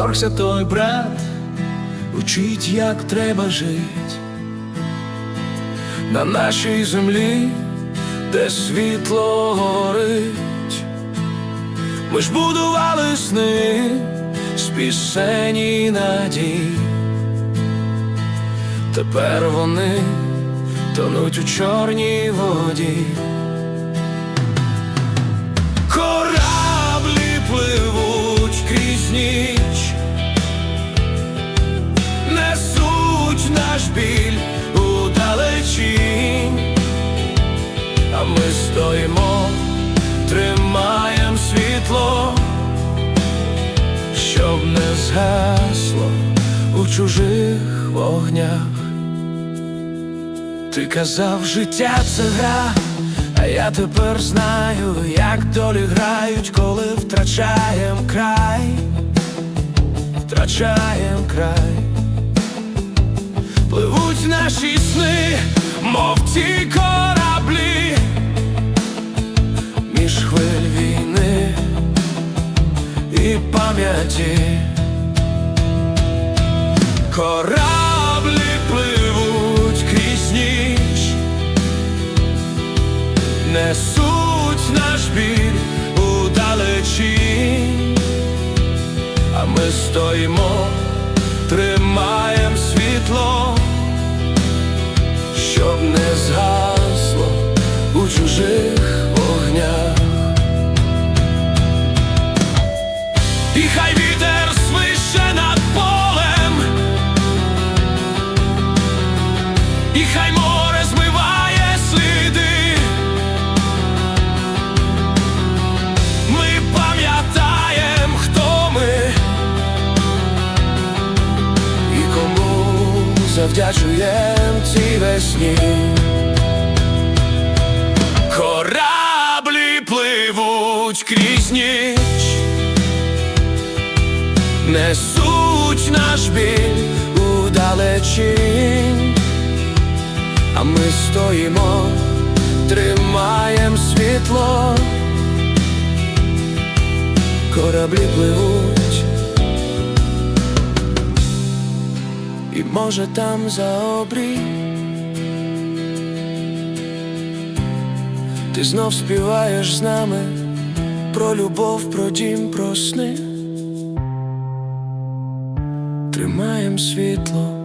Оргся той брат, учить, як треба жить на нашій землі, де світло горить. Ми ж будували сни з пісень і надій. Тепер вони тонуть у чорній воді. Згасло у чужих вогнях. Ти казав, життя це гра, а я тепер знаю, як долі грають, коли втрачаєм край, втрачаєм край, пливуть наші сни, мов ті кораблі, між хвиль війни і пам'яті. Кораблі пливуть крізь ніч, несуть наш біль у далечі, а ми стоїмо, тримаєм світло, завдячуєм цій весні. Кораблі пливуть крізь ніч несуть наш біль у а ми стоїмо, тримаєм світло, кораблі пливуть, може там за обрій ти знов співаєш з нами про любов, про дім, про сни. Тримаєм світло,